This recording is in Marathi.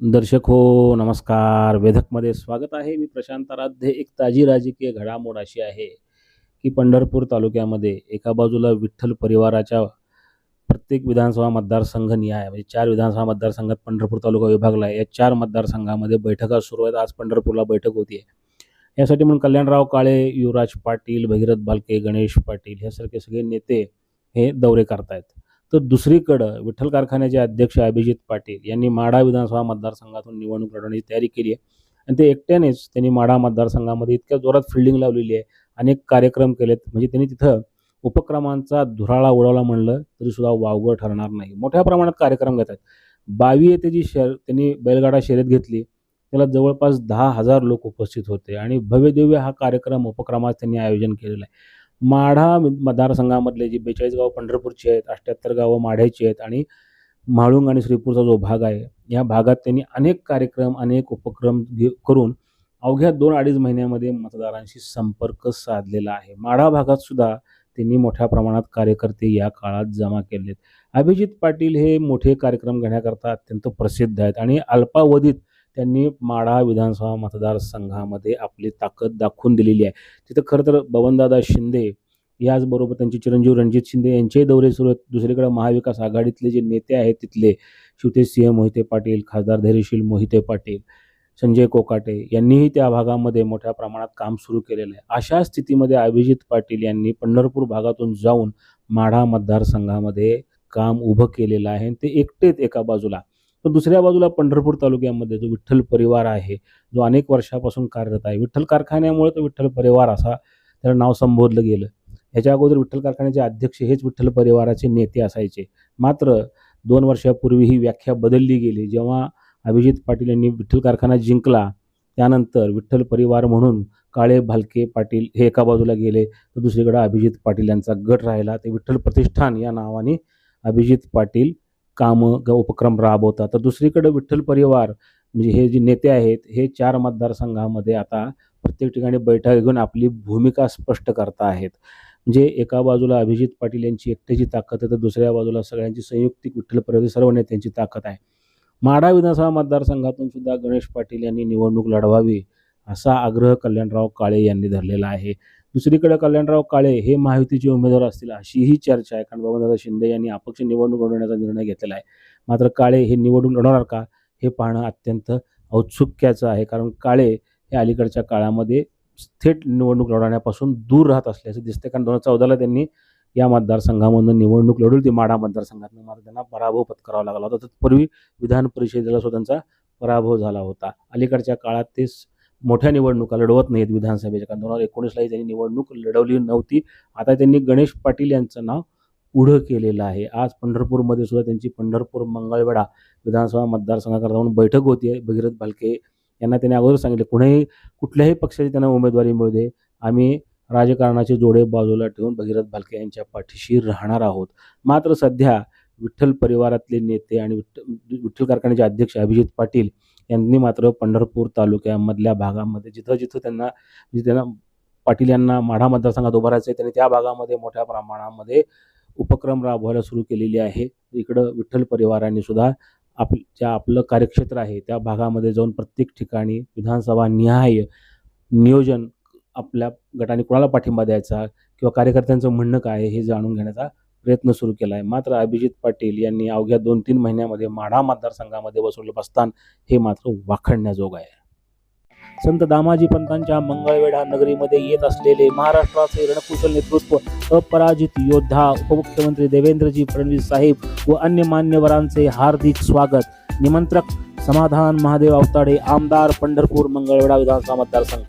दर्शक हो नमस्कार. वेधकमध्ये स्वागत आहे. मी प्रशांत आराध्य. एक ताजी राजकीय घडामोड अशी आहे की पंढरपूर तालुक्यामध्ये एका बाजूला विठ्ठल परिवाराच्या प्रत्येक विधानसभा मतदारसंघ निहाय म्हणजे चार विधानसभा मतदारसंघात पंढरपूर तालुका विभागला आहे. या चार मतदारसंघामध्ये बैठका सुरू आहेत. आज पंढरपूरला बैठक होती आहे यासाठी म्हणून कल्याणराव काळे युवराज पाटील भगीरथ बालके गणेश पाटील ह्यासारखे सगळे नेते हे दौरे करतायत. तर दुसरीकडं विठ्ठल कारखान्याचे अध्यक्ष अभिजित पाटील यांनी माढा विधानसभा मतदारसंघातून निवडणूक लढवण्याची तयारी केली आहे. आणि ते एकट्यानेच त्यांनी माढा मतदारसंघामध्ये इतक्या जोरात फिल्डिंग लावलेली आहे. अनेक कार्यक्रम केलेत. म्हणजे त्यांनी तिथं उपक्रमांचा धुराळा उडवला म्हणलं तरी सुद्धा वावगं ठरणार नाही. मोठ्या प्रमाणात कार्यक्रम घेतात बावी येथे जी शर त्यांनी बैलगाडा शर्यत घेतली त्याला जवळपास दहा हजार लोक उपस्थित होते. आणि भव्यदिव्य हा कार्यक्रम उपक्रमात त्यांनी आयोजन केलेलं आहे. माढा मतदारसंघामधले जी बेचाळीस गावं पंढरपूरची आहेत अठ्ठ्याहत्तर गावं माढ्याची आहेत आणि म्हाळुंग आणि श्रीपूरचा जो भाग आहे या भागात त्यांनी अनेक कार्यक्रम अनेक उपक्रम घे करून अवघ्या दोन अडीच महिन्यामध्ये मतदारांशी संपर्क साधलेला आहे. माढा भागात सुद्धा त्यांनी मोठ्या प्रमाणात कार्यकर्ते या काळात जमा केलेत. अभिजित पाटील हे मोठे कार्यक्रम घेण्याकरता अत्यंत प्रसिद्ध आहेत आणि अल्पावधीत त्यांनी माढा विधानसभा मतदारसंघामध्ये आपली ताकद दाखवून दिलेली आहे. तिथं खरं तर बबनदादा शिंदे याचबरोबर त्यांचे चिरंजीव रणजित शिंदे यांचेही दौरे सुरू आहेत. दुसरीकडे महाविकास आघाडीतले जे नेते आहेत तिथले शिवतेज सिंह मोहिते पाटील खासदार धैर्यशील मोहिते पाटील संजय कोकाटे यांनीही त्या भागामध्ये मोठ्या प्रमाणात काम सुरू केलेलं आहे. अशा स्थितीमध्ये अभिजित पाटील यांनी पंढरपूर भागातून जाऊन माढा मतदारसंघामध्ये काम उभं केलेलं आहे आणि ते एकटेच एका बाजूला तर दुसऱ्या बाजूला पंढरपूर तालुक्यामध्ये जो विठ्ठल परिवार आहे जो अनेक वर्षापासून कार्यरत आहे विठ्ठल कारखान्यामुळे तो विठ्ठल परिवार असा त्याला नाव संबोधलं गेलं. ह्याच्या अगोदर विठ्ठल कारखान्याचे अध्यक्ष हेच विठ्ठल परिवाराचे नेते असायचे. मात्र दोन वर्षापूर्वी ही व्याख्या बदलली गेली. जेव्हा अभिजित पाटील यांनी विठ्ठल कारखाना जिंकला त्यानंतर विठ्ठल परिवार म्हणून काळे भालके पाटील हे एका बाजूला गेले तर दुसरीकडे अभिजित पाटील यांचा गट राहिला. ते विठ्ठल प्रतिष्ठान या नावाने अभिजित पाटील कामं ग उपक्रम राबवतात. तर दुसरीकडे विठ्ठल परिवार म्हणजे हे जे नेते आहेत हे चार मतदारसंघामध्ये आता प्रत्येक ठिकाणी बैठक घेऊन आपली भूमिका स्पष्ट करत आहेत. म्हणजे एका बाजूला अभिजित पाटील यांची एकट्याची ताकद आहे तर दुसऱ्या बाजूला सगळ्यांची संयुक्तिक विठ्ठल परिवार सर्व नेत्यांची ताकद आहे. माढा विधानसभा मतदारसंघातून सुद्धा गणेश पाटील यांनी निवडणूक लढवावी असा आग्रह कल्याणराव काळे यांनी धरलेला आहे. दुसरीकडे कल्याणराव काळे हे महायुतीचे उमेदवार असतील अशीही चर्चा आहे. कारण बाबादादा शिंदे यांनी अपक्ष निवडणूक लढवण्याचा निर्णय घेतलेला आहे. मात्र काळे हे निवडणूक लढवणार का हे पाहणं अत्यंत औत्सुक्याचं आहे. कारण काळे हे अलीकडच्या काळामध्ये थेट निवडणूक लढवण्यापासून दूर राहत असल्याचं दिसतं कारण दोन हजार चौदाला त्यांनी या मतदारसंघामधून निवडणूक लढवली होती. माढा मतदारसंघातून. मात्र त्यांना पराभव पत्करावा लागला होता. तत्पूर्वी विधान परिषदेला सुद्धा त्यांचा पराभव झाला होता. अलीकडच्या काळात ते मोठ्या निवडणुका लढवत नाहीत विधानसभेच्या. कारण दोन हजार एकोणीसलाही त्यांनी निवडणूक लढवली नव्हती. आता त्यांनी गणेश पाटील यांचं नाव पुढं केलेलं आहे. आज पंढरपूरमध्ये सुद्धा त्यांची पंढरपूर मंगळवेढा विधानसभा मतदारसंघाकरता म्हणून बैठक होती. आहे भगीरथ भालके यांना त्यांनी अगोदर सांगितले कुणीही कुठल्याही पक्षाची त्यांना उमेदवारी मिळू दे. आम्ही राजकारणाचे जोडे बाजूला ठेवून भगीरथ भालके यांच्या पाठीशी राहणार आहोत. मात्र सध्या विठ्ठल परिवारातले नेते आणि विठ्ठल विठ्ठल कारखान्याचे अध्यक्ष अभिजित पाटील यांनी मात्र पंढरपूर तालुक्यामधल्या भागामध्ये जिथं जिथं त्यांना म्हणजे त्यांना पाटील यांना माढा मतदारसंघात उभारायचं आहे त्यांनी त्या भागामध्ये मोठ्या प्रमाणामध्ये उपक्रम राबवायला सुरू केलेली आहे. इकडं विठ्ठल परिवाराने सुद्धा आप ज्या आपलं कार्यक्षेत्र आहे त्या भागामध्ये जाऊन प्रत्येक ठिकाणी विधानसभा निहाय नियोजन आपल्या गटाने कोणाला पाठिंबा द्यायचा किंवा कार्यकर्त्यांचं म्हणणं काय आहे हे जाणून घेण्याचा प्रयत्न सुरू केला आहे मात्र अभिजित पाटील यांनी अवघ्या दोन तीन महिन्यामध्ये माढा मतदारसंघामध्ये बसवलं बसतान हे मात्र वाखडण्याजोग आहे. संत दामाजी पंतांच्या मंगळवेढा नगरीमध्ये येत असलेले महाराष्ट्राचे रणकुशल नेतृत्व अपराजित योद्धा उपमुख्यमंत्री देवेंद्रजी फडणवीस साहेब व अन्य मान्यवरांचे हार्दिक स्वागत. निमंत्रक समाधान महादेव अवताडे आमदार पंढरपूर मंगळवेढा विधानसभा मतदारसंघ.